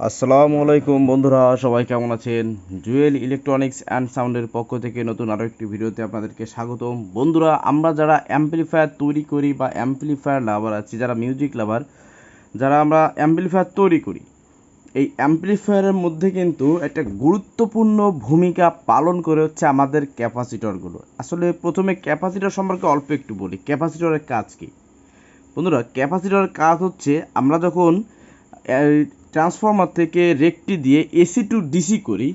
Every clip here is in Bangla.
আসসালামু আলাইকুম বন্ধুরা, সবাই কেমন আছেন? জুয়েল ইলেকট্রনিক্স অ্যান্ড সাউন্ডের পক্ষ থেকে নতুন আরও একটি ভিডিওতে আপনাদেরকে স্বাগতম। বন্ধুরা, আমরা যারা অ্যাম্পলিফায়ার তৈরি করি বা অ্যাম্পলিফায়ার লাভার আছি, যারা মিউজিক লাভার, যারা আমরা অ্যাম্পলিফায়ার তৈরি করি, এই অ্যাম্পলিফায়ারের মধ্যে কিন্তু একটা গুরুত্বপূর্ণ ভূমিকা পালন করে হচ্ছে আমাদের ক্যাপাসিটরগুলো। আসলে প্রথমে ক্যাপাসিটর সম্পর্কে অল্প একটু বলি। ক্যাপাসিটরের কাজ কী? বন্ধুরা, ক্যাপাসিটরের কাজ হচ্ছে আমরা যখন ট্রান্সফর্মার থেকে রেকটি দিয়ে এসি টু ডিসি করি,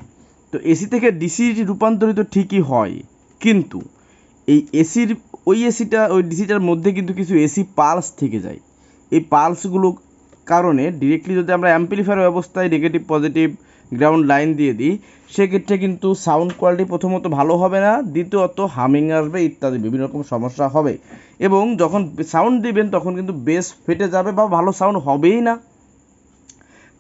তো এসি থেকে ডিসি রূপান্তরিত ঠিকই হয়, কিন্তু এই এসির ওই এসিটা ওই ডিসিটার মধ্যে কিন্তু কিছু এসি পালস থেকে যায়। এই পালসগুলো কারণে ডিরেক্টলি যদি আমরা অ্যাম্পলিফায়ার ব্যবস্থায় নেগেটিভ পজিটিভ গ্রাউন্ড লাইন দিয়ে দিই, সেক্ষেত্রে কিন্তু সাউন্ড কোয়ালিটি প্রথমত ভালো হবে না, দ্বিতীয়ত হামিং আসবে, ইত্যাদি বিভিন্ন রকম সমস্যা হবে। এবং যখন সাউন্ড দিবেন, তখন কিন্তু বেস ফেটে যাবে বা ভালো সাউন্ড হবেই না।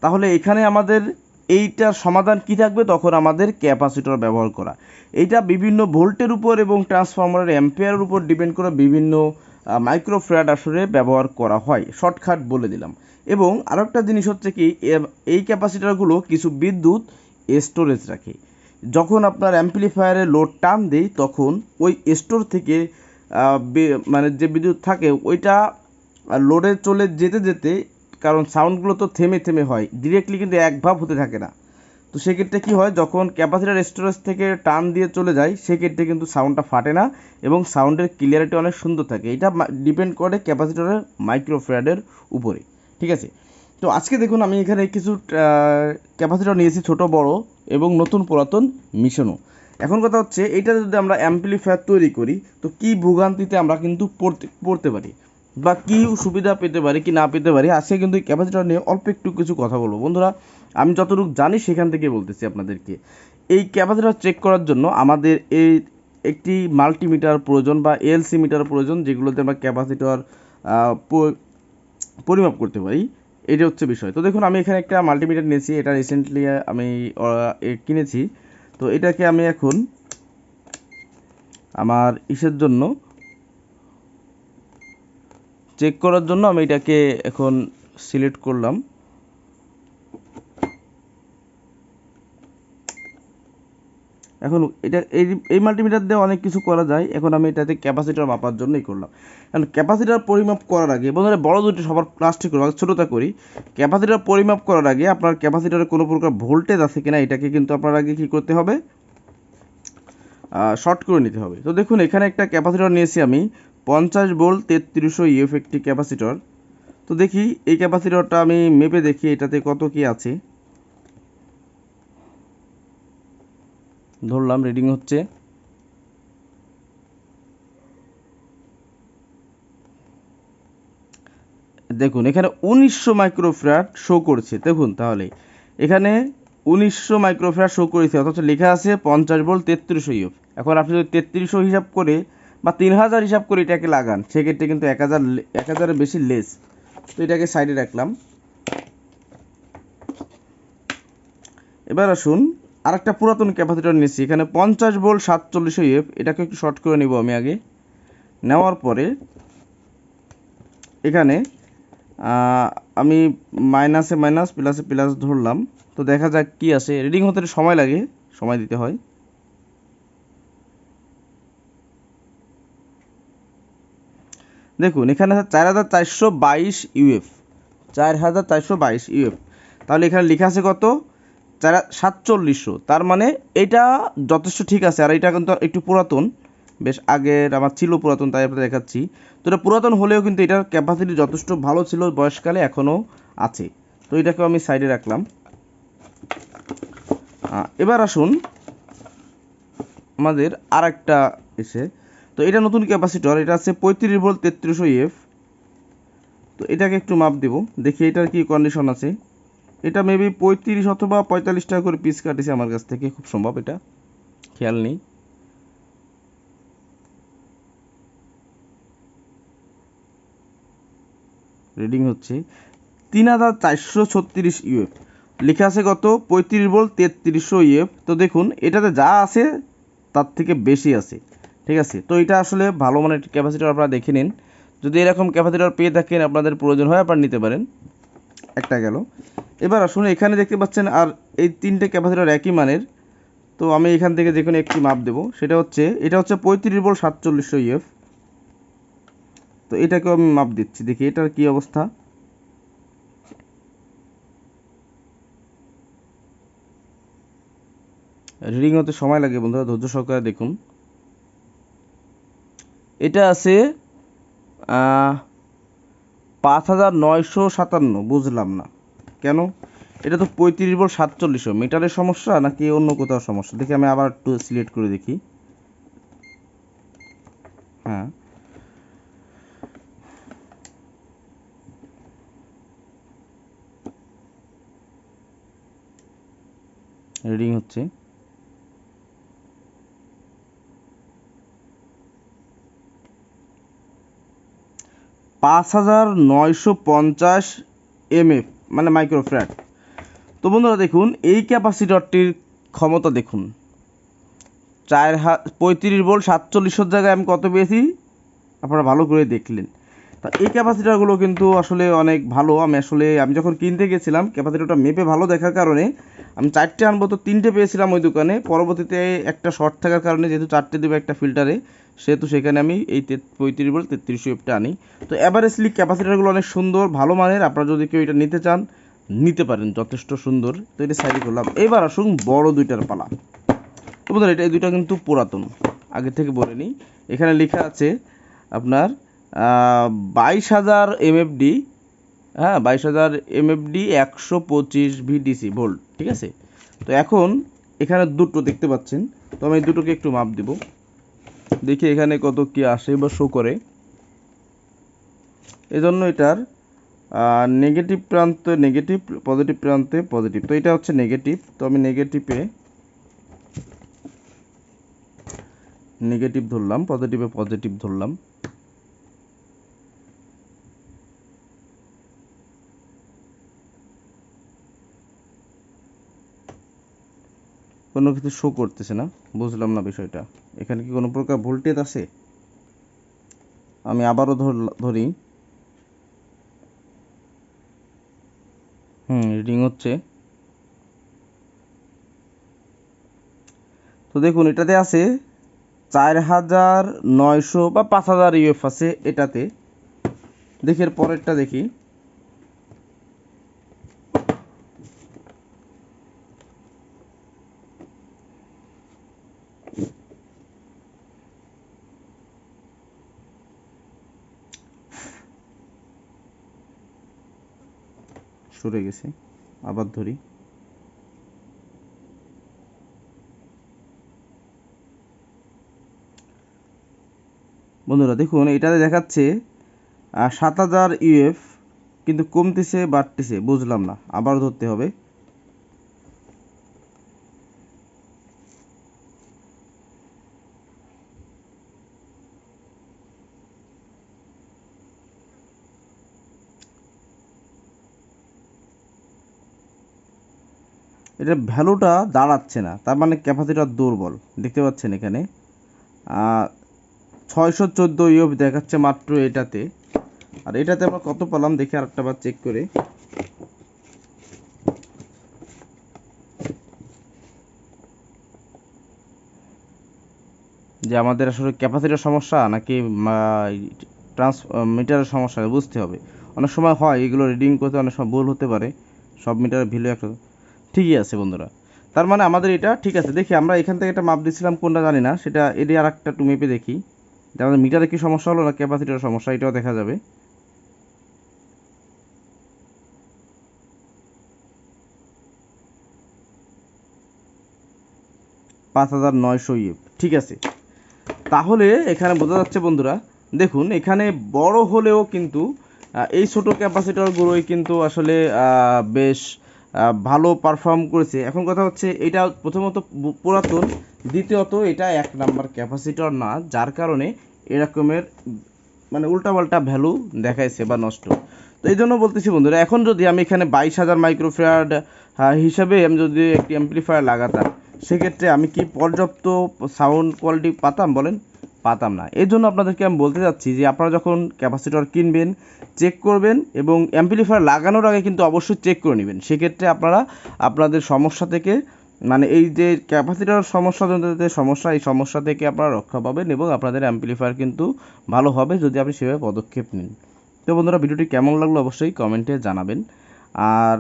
তাহলে এখানে আমাদের এইটার সমাধান কি থাকবে? তখন আমাদের ক্যাপাসিটর ব্যবহার করা। এইটা বিভিন্ন ভোল্টের উপর এবং ট্রান্সফরমারের অ্যাম্পিয়ারের উপর ডিপেন্ড করে বিভিন্ন মাইক্রোফ্র্যাড আসলে ব্যবহার করা হয়। শর্টকাট বলে দিলাম। এবং আরও একটা জিনিস হচ্ছে কি এই ক্যাপাসিটারগুলো কিছু বিদ্যুৎ স্টোরেজ রাখে। যখন আপনার অ্যাম্পলিফায়ারে লোড টান দেই তখন ওই স্টোর থেকে মানে যে বিদ্যুৎ থাকে, ওইটা লোডে চলে যেতে যেতে কারণ সাউন্ডগুলো তো থেমে থেমে হয় ডিরেক্টলি কিন্তু এক ভাব হতে থাকে না। তো সেক্ষেত্রে কী হয়, যখন ক্যাপাসিটার স্টোরেজ থেকে টান দিয়ে চলে যায়, সেক্ষেত্রে কিন্তু সাউন্ডটা ফাটে না এবং সাউন্ডের ক্লিয়ারিটি অনেক সুন্দর থাকে। এটা ডিপেন্ড করে ক্যাপাসিটরের মাইক্রোফ্র্যাডের উপরে। ঠিক আছে? তো আজকে দেখুন আমি এখানে কিছু ক্যাপাসিটর নিয়েছি ছোট, বড় এবং নতুন পুরাতন মিশনও। এখন কথা হচ্ছে এটা যদি আমরা অ্যাম্পলিফায়ার তৈরি করি, তো কি ভোগান্তিতে আমরা কিন্তু পড়তে পড়তে পারি? বা কি সুবিধা পেতে পারি, কি না পেতে পারি, আজকে কিন্তু এই ক্যাপাসিটর নিয়ে অল্প একটু কিছু কথা বলব। বন্ধুরা, আমি যতটুকু জানি সেখান থেকে বলতেছি আপনাদেরকে। এই ক্যাপাসিটর চেক করার জন্য আমাদের এই একটি মাল্টিমিটার প্রয়োজন বা এলসি মিটার প্রয়োজন, যেগুলোতে আমরা ক্যাপাসিটর পরিমাপ করতে পারি। এটা হচ্ছে বিষয়। তো দেখুন, আমি এখানে একটা মাল্টিমিটার নিয়েছি, এটা রিসেন্টলি আমি কিনেছি। তো এটাকে আমি এখন আমার ইসের জন্য চেক করার জন্য আমি এটাকে এখন সিলেক্ট করলাম। এখন এটা এই এই মাল্টিমিটার দিয়ে অনেক কিছু করা যায়। এখন আমি এটাতে ক্যাপাসিটার মাপার জন্যই করলাম। কারণ ক্যাপাসিটার পরিমাপ করার আগে, বন্ধুরা বড় দুটি সবার প্লাস্টিক করব ছোটোটা করি। ক্যাপাসিটার পরিমাপ করার আগে আপনার ক্যাপাসিটারে কোনো প্রকার ভোল্টেজ আছে কিনা, এটাকে কিন্তু আপনার আগে কী করতে হবে? শর্ট করে নিতে হবে। তো দেখুন, এখানে একটা ক্যাপাসিটার নিয়েছি আমি। পঞ্চাশ ভোল্ট তেত্রিশশো ইএফ একটি ক্যাপাসিটর। তো দেখি, এই ক্যাপাসিটরটা আমি মেপে দেখি, এটাতে কত কি আছে। ধরলাম, রিডিং হচ্ছে। দেখুন, এখানে উনিশশো মাইক্রোফ্র্যাট শো করছে। দেখুন তাহলে, এখানে উনিশশো মাইক্রোফ্র্যাট শো করেছে, অথচ লেখা আছে পঞ্চাশ ভোল্ট তেত্রিশশো ইউফ এখন আপনি যদি তেত্রিশশো হিসাব করে বা তিন হাজার হিসাব করে এটাকে লাগান, সেক্ষেত্রে কিন্তু এক হাজার এক হাজারের বেশি লেস তো এটাকে সাইডে রাখলাম। এবার আসুন আর একটা পুরাতন ক্যাপাসিটর নিচ্ছি। এখানে পঞ্চাশ ভোল্ট সাতচল্লিশশো ইউএফ এটাকে একটু শর্ট করে নেব আমি আগে। নেওয়ার পরে এখানে আমি মাইনাসে মাইনাস প্লাসে প্লাস ধরলাম। তো দেখা যাক কি আছে রিডিং হতে সময় লাগে, সময় দিতে হয়। দেখুন, এখানে আছে চার হাজার চারশো বাইশ ইউএফ। চার হাজার চারশো বাইশ ইউএফ। তাহলে এখানে লেখা আছে কত? চার সাতচল্লিশশো। তার মানে এটা যথেষ্ট ঠিক আছে, আর এটা কিন্তু একটু পুরাতন। বেশ আগের আমার ছিল পুরাতন, তাই আপনাদের দেখাচ্ছি। তো এটা পুরাতন হলেও কিন্তু এটার ক্যাপাসিটি যথেষ্ট ভালো ছিল, বয়সকালে এখনও আছে। তো এটাকেও আমি সাইডে রাখলাম। এবার আসুন, আমাদের আর একটা এসে তো এটা নতুন ক্যাপাসিটর, এটা আছে পঁয়ত্রিশ ভোল্ট তেত্রিশশো ইএফ তো এটাকে একটু মাপ দেব, দেখি এটার কি কন্ডিশন আছে। এটা মেবি পঁয়ত্রিশ অথবা পঁয়তাল্লিশ টাকা করে পিস কাটেছে আমার কাছ থেকে, খুব সম্ভব এটা। খেয়াল নেই। রিডিং হচ্ছে, তিন হাজার চারশো ছত্রিশ ইউএফ লেখা আছে কত? পঁয়ত্রিশ ভোল্ট তেত্রিশশো ইউএফ তো দেখুন, এটাতে যা আছে, তার থেকে বেশি আছে। ঠিক আছে? তো এটা আসলে ভালো মানের ক্যাপাসিটার আপনারা দেখে নিন। যদি এরকম ক্যাপাসিটার পেয়ে থাকেন, আপনাদের প্রয়োজন হয়, আপনারা নিতে পারেন। একটা গেল। এবার আসুন, এখানে দেখতে পাচ্ছেন, আর এই তিনটে ক্যাপাসিটর একই মানের। তো আমি এখান থেকে যে কোনো একটি মাপ দেব। সেটা হচ্ছে, এটা হচ্ছে পঁয়ত্রিশ বল সাতচল্লিশশো ইএফ তো এটাকেও আমি মাপ দিচ্ছি, দেখি এটার কি অবস্থা। রিডিং হতে সময় লাগে বন্ধুরা, ধৈর্য সহকারে দেখুন। এটা আছে পাঁচ হাজার নয়শো সাতান্ন, বুঝলাম না। কেন? এটা তো পঁয়ত্রিশ বল সাতচল্লিশশো। মিটারের সমস্যা নাকি অন্য কোথাও সমস্যা? দেখি আমি আবার একটু সিলেক্ট করে দেখি। হ্যাঁ। রিডিং হচ্ছে। পাঁচ হাজার নয়শো পঞ্চাশ এমএফ মানে মাইক্রোফ্র্যাট তো বন্ধুরা দেখুন, এই ক্যাপাসিটরটির ক্ষমতা দেখুন। চার হা, পঁয়ত্রিশ ভোল্ট সাতচল্লিশের জায়গায় আমি কত পেয়েছি? আপনারা ভালো করে দেখলেন। তা এই ক্যাপাসিটারগুলো কিন্তু আসলে অনেক ভালো। আমি আসলে, আমি যখন কিনতে গেছিলাম, ক্যাপাসিটারটা মেপে ভালো দেখার কারণে আমি চারটে আনব তো তিনটে পেয়েছিলাম ওই দোকানে। পরবর্তীতে একটা শর্ট থাকার কারণে, যেহেতু চারটে দেবে একটা ফিল্টারে সেহেতু সেখানে আমি এই পঁয়ত্রিশ বল তেত্রিশ এফটা আনি। তো অ্যাভারেজলি ক্যাপাসিটারগুলো অনেক সুন্দর, ভালো মানের। আপনারা যদি কেউ এটা নিতে চান, নিতে পারেন, যথেষ্ট সুন্দর। তো এটা সাইড করলাম। এবার আসুন বড় দুইটার পালা। তো বন্ধুরা, এটা এই দুইটা কিন্তু পুরাতন। আগে থেকে বলে নিই। এখানে লেখা আছে আপনার বাইশ হাজার এমএফডি হ্যাঁ বাইশ হাজার এমএফডি একশো পঁচিশ ভিডিসি ভোল্ট, ঠিক আছে? তো এখন এখানে দুটো দেখতে পাচ্ছেন। তো আমি দুটোকে একটু মাপ দিব। দেখি এখানে কত কি আসে বা শো করে। এজন্য এটার নেগেটিভ প্রান্ত নেগেটিভ পজিটিভ প্রান্তে পজিটিভ তো এটা হচ্ছে নেগেটিভ তো আমি নেগেটিভে নেগেটিভ ধরলাম পজিটিভে পজিটিভ ধরলাম। কোনো কিছু শো করতেছে না। বুঝলাম না বিষয়টা। এখানে কি কোনো প্রকার ভোল্টেজ আছে? আমি আবারও ধরি হুম রিডিং হচ্ছে। তো দেখুন, এটাতে আছে চার হাজার নয়শো বা পাঁচ হাজার ইউএফ আছে এটাতে। দেখি এর পরেরটা দেখি। সরে গেছে। আবার ধরি। বন্ধুরা, দেখুন এটাতে দেখাচ্ছে সাত হাজার ইউএফ কিন্তু কমতেছে, বাড়তেছে, বুঝলাম না, আবার ধরতে হবে। এটা ভ্যালুটা দাঁড়াচ্ছে না, তার মানে ক্যাপাসিটার দুর্বল, দেখতে পাচ্ছেন এখানে। ছয়শো চোদ্দ ইউএফ দেখাচ্ছে মাত্র এটাতে। আর এটাতে আমরা কত পেলাম দেখি আরেকটা বার চেক করে। যে আমাদের আসলে ক্যাপাসিটার সমস্যা নাকি ট্রান্স মিটারের সমস্যা, বুঝতে হবে। অনেক সময় হয় এগুলো রিডিং করতে, অনেক সময় ভুল হতে পারে। সব মিটারের ভ্যালু একটা ঠিকই আছে বন্ধুরা। তার মানে আমাদের এটা ঠিক আছে। দেখি আমরা এখান থেকে একটা মাপ দিচ্ছিলাম কোনটা জানি না। সেটা এডি আর একটা টু মেপে দেখি। আমাদের মিটারে কি সমস্যা হলো না ক্যাপাসিটির সমস্যা, এটাও দেখা যাবে। পাঁচ হাজার নয়শো ইয়ে ঠিক আছে। তাহলে এখানে বোঝা যাচ্ছে বন্ধুরা, দেখুন এখানে বড় হলেও কিন্তু এই ছোট ক্যাপাসিটরগুলোই কিন্তু আসলে বেশ ভালো পারফর্ম করেছে। এখন কথা হচ্ছে, এটা প্রথমত পুরাতন, দ্বিতীয়ত এটা এক নাম্বার ক্যাপাসিটর না, যার কারণে এরকমের মানে উল্টাপাল্টা ভ্যালু দেখাইছে বা নষ্ট। তো এই জন্য বলতেছি বন্ধুরা, এখন যদি আমি এখানে বাইশ হাজার মাইক্রোফেয়ার হিসাবে আমি যদি একটি অ্যাম্পলিফায়ার লাগাতাম, সেক্ষেত্রে আমি কি পর্যাপ্ত সাউন্ড কোয়ালিটি পাতাম বলেন? পাতাম না। এর জন্য আপনাদেরকে আমি বলতে যাচ্ছি যে আপনারা যখন ক্যাপাসিটর কিনবেন চেক করবেন এবং অ্যাম্পলিফায়ার লাগানোর আগে কিন্তু অবশ্যই চেক করে নেবেন। সেক্ষেত্রে আপনারা আপনাদের সমস্যা থেকে মানে এই যে ক্যাপাসিটর সমস্যা যে সমস্যা, এই সমস্যা থেকে আপনারা রক্ষা পাবেন এবং আপনাদের অ্যাম্পলিফায়ার কিন্তু ভালো হবে যদি আপনি সেভাবে পদক্ষেপ নিন। তো বন্ধুরা, ভিডিওটি কেমন লাগল অবশ্যই কমেন্টে জানাবেন। আর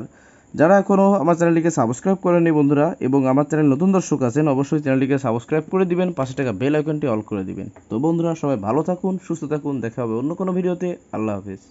যারা এখনও আমার চ্যানেলটিকে সাবস্ক্রাইব করেনি বন্ধুরা এবং আমার চ্যানেল নতুন দর্শক আছেন, অবশ্যই চ্যানেলটিকে সাবস্ক্রাইব করে দিবেন, পাশে টাকা বেল আইকনটি অল করে দিবেন। তো বন্ধুরা, সবাই ভালো থাকুন, সুস্থ থাকুন, দেখা হবে অন্য কোনো ভিডিওতে আল্লাহ হাফিজ।